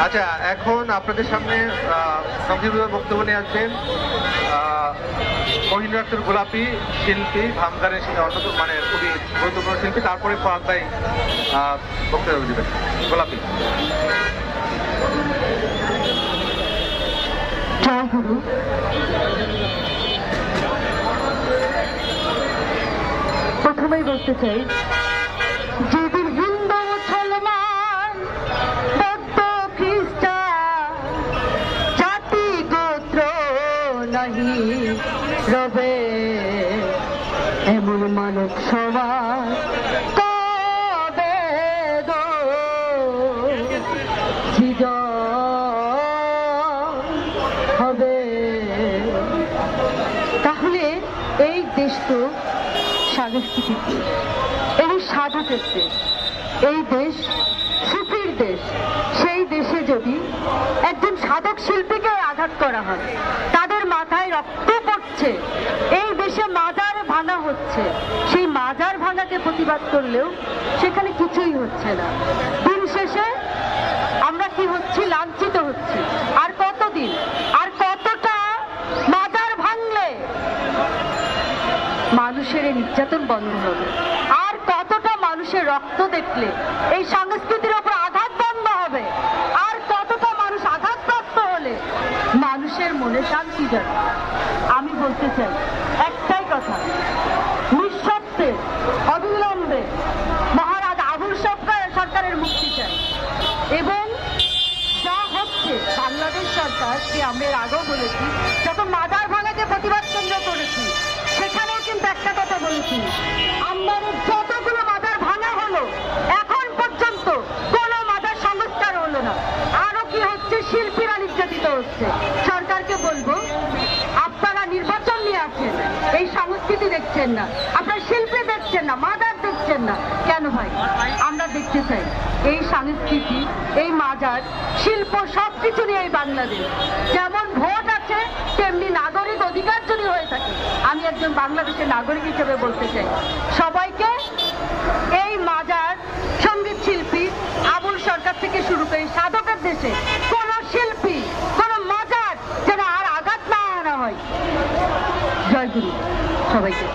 আচ্ছা এখন আপনাদের সামনে আহ, সংক্ষিপ্তভাবে বক্তব্য নিয়ে আসবেন মহিন আক্তর গোলাপি শিল্পী ভামদারের সাথে অন্যতম মানে খুবই গুরুত্বপূর্ণ শিল্পী তারপরে ফাহাদ ভাই বক্তব্য দেবেন। গোলাপি। প্রথমেই বলতে চাই যেদিন নাহি রবে। এমন মানব সমাজ কবে হবে। তাহলে এই দেশ তো সাংস্কৃতিক দেশ এবং সাধকের দেশ এই দেশ সুফির দেশ। সেই দেশে যদি একজন সাধক শিল্পীকে আঘাত করা হয় পড়ছে এই দেশে মাজার ভাঙা হচ্ছে। সেই মাজার ভাঙাকে প্রতিবাদ করলেও সেখানে কিছুই হচ্ছে না। দিন শেষে আমরা কি হচ্ছি? লাঞ্ছিত হচ্ছি। আর কতদিন? আর কতটা মাজার ভাঙলে মানুষের এই নির্যাতন বন্ধ হবে? আর কতটা মানুষের রক্ত দেখলে এই সংস্কৃতির ওপর আঘাত বন্ধ হবে? আর কতটা মানুষ আঘাতপ্রাপ্ত হলে মানুষের মনে শান্তি যাবে আমি বলতে চাই, একটাই কথা নিঃস্বার্থে অবিলম্বে মহারাজ আবুল সরকার সরকারের মুক্তি চাই। এবং যা হচ্ছে, বাংলাদেশ সরকার সরকারকে আমি আগেও বলেছি, যত মাদার ভাঙাকে প্রতিবাদ কেন্দ্র করেছি, সেখানেও কিন্তু একটা কথা বলেছি। দেখছেন না। আপনার শিল্পে দেখছেন না, মাদার দেখছেন না। কেন ভাই? আমরা দেখতে চাই। এই সংস্কৃতি, এই মাজার, শিল্প সব কিছু নিয়ে এই বাংলাদেশ। যেমন ভোট আছে, তেমনি নাগরিক অধিকার যদি হয়ে থাকে, আমি একজন বাংলাদেশের নাগরিক হিসেবে বলতে চাই। সবাইকে এই মাজার, সংগীত শিল্পী, আবুল সরকার থেকে শুরু করে সাধকের দেশে কোনো শিল্পী, কোনো মাজার যেন আর আঘাত না আনা হয়। জয় গুরু, সবাইকে।